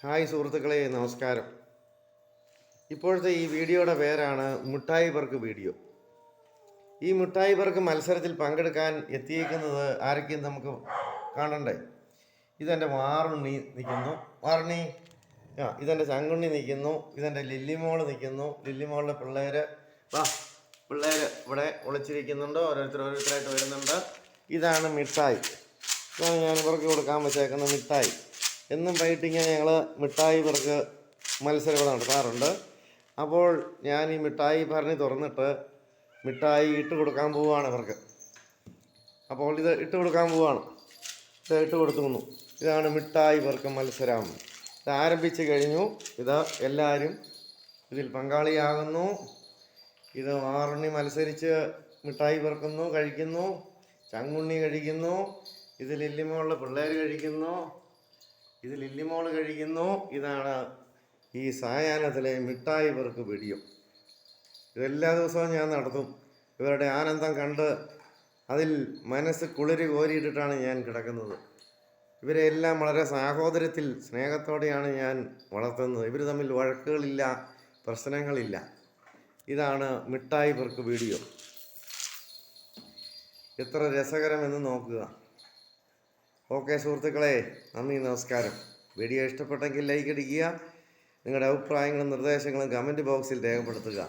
Hi സുഹൃത്തുക്കളെ നമസ്കാരം. ഇപ്പോഴത്തെ ഈ വീഡിയോയുടെ പേരാണ് മുട്ടായി ബർക്ക് വീഡിയോ. ഈ മുട്ടായി ബർക്ക് മത്സരത്തിൽ പങ്കെടുക്കാൻ എത്തിയേക്കുന്നത് ആരൊക്കെയും നമുക്ക് കാണണ്ടേ? ഇതെന്റെ വാറുണ്ണി നിൽക്കുന്നു. വാറുണ്ണി ആ ഇതെന്റെ ചങ്കുണ്ണി നിൽക്കുന്നു. ഇതെന്റെ ലില്ലിമോൾ നിൽക്കുന്നു. ലില്ലിമോളുടെ പിള്ളേർ വാ പിള്ളേർ ഇവിടെ ഒളിച്ചിരിക്കുന്നുണ്ട്. ഓരോരുത്തർ ഓരോരുത്തരായിട്ട് വരുന്നുണ്ട്. ഇതാണ് മിഠായി. ഇതാണ് ഞാൻ ഇവർക്ക് കൊടുക്കാൻ വെച്ചേക്കുന്ന മിഠായി. എന്നും വൈകിട്ട് ഇങ്ങനെ ഞങ്ങൾ മിഠായി ഇവർക്ക് മത്സരം നടത്താറുണ്ട്. അപ്പോൾ ഞാൻ ഈ മിഠായി ഭരണി തുറന്നിട്ട് മിഠായി ഇട്ട് കൊടുക്കാൻ പോവുകയാണ് ഇവർക്ക്. അപ്പോൾ ഇത് ഇട്ട് കൊടുക്കാൻ പോവുകയാണ് ഇത് ഇട്ട് കൊടുക്കുന്നു. ഇതാണ് മിഠായി പെർക്ക് മത്സരം. ഇത് ആരംഭിച്ചു കഴിഞ്ഞു. ഇത് എല്ലാവരും ഇതിൽ പങ്കാളിയാകുന്നു. ഇത് ആറുണ്ണി മത്സരിച്ച് മിഠായി പെറുക്കുന്നു കഴിക്കുന്നു. ചങ്ങുണ്ണി കഴിക്കുന്നു. ഇത് ഇല്ലിമുള്ള പിള്ളേർ കഴിക്കുന്നു. ഇത് ലില്ലിമോൾ കഴിക്കുന്നു. ഇതാണ് ഈ സായാഹ്നത്തിലെ മിഠായി ഇവർക്ക് വീഡിയോ ഇതെല്ലാ ദിവസവും ഞാൻ നടത്തും. ഇവരുടെ ആനന്ദം കണ്ട് അതിൽ മനസ്സ് കുളിരി കോരിയിട്ടിട്ടാണ് ഞാൻ കിടക്കുന്നത്. ഇവരെ എല്ലാം വളരെ സാഹോദര്യത്തിൽ സ്നേഹത്തോടെയാണ് ഞാൻ വളർത്തുന്നത്. ഇവർ തമ്മിൽ വഴക്കുകളില്ല പ്രശ്നങ്ങളില്ല. ഇതാണ് മിഠായി പെർക്ക് വീഡിയോ എത്ര രസകരമെന്ന് നോക്കുക. ഓക്കെ സുഹൃത്തുക്കളെ നന്ദി നമസ്കാരം. വീഡിയോ ഇഷ്ടപ്പെട്ടെങ്കിൽ ലൈക്ക് അടിക്കുക നിങ്ങളുടെ അഭിപ്രായങ്ങളും നിർദ്ദേശങ്ങളും കമന്റ് ബോക്സിൽ രേഖപ്പെടുത്തുക.